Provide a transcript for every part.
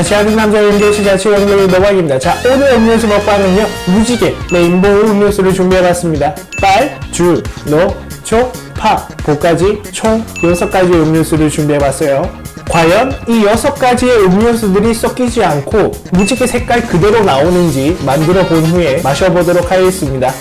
자취하는 남자 음료수 자취 원동의 노박입니다. 자, 오늘 음료수 먹방은요, 무지개 레인보우 음료수를 준비해봤습니다. 빨, 주, 노, 초, 파, 보까지 총 6가지 음료수를 준비해봤어요. 과연 이 6가지의 음료수들이 섞이지 않고 무지개 색깔 그대로 나오는지 만들어 본 후에 마셔보도록 하겠습니다.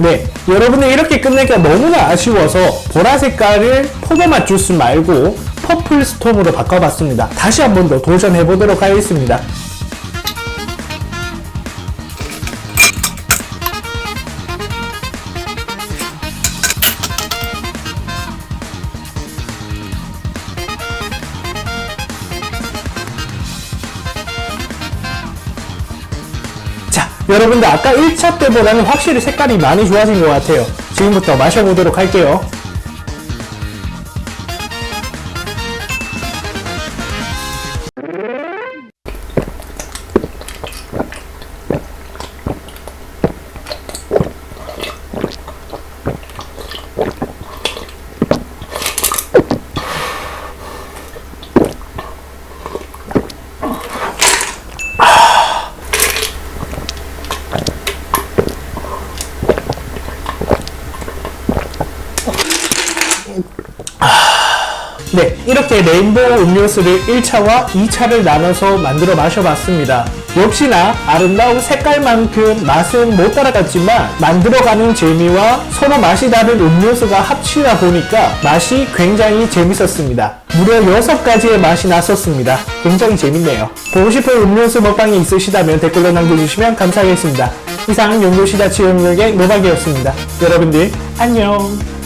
네, 여러분들 이렇게 끝내기가 너무나 아쉬워서 보라 색깔을 포도맛 주스 말고 퍼플 스톰으로 바꿔봤습니다. 다시 한 번 더 도전해보도록 하겠습니다. 여러분들 아까 1차 때보다는 확실히 색깔이 많이 좋아진 것 같아요. 지금부터 마셔보도록 할게요. 네, 이렇게 레인보우 음료수를 1차와 2차를 나눠서 만들어 마셔봤습니다. 역시나 아름다운 색깔만큼 맛은 못 따라갔지만 만들어가는 재미와 서로 맛이 다른 음료수가 합치다 보니까 맛이 굉장히 재밌었습니다. 무려 6가지의 맛이 났었습니다. 굉장히 재밌네요. 보고 싶은 음료수 먹방이 있으시다면 댓글로 남겨주시면 감사하겠습니다. 이상 용도시다치 음료의 노박이었습니다. 여러분들 안녕!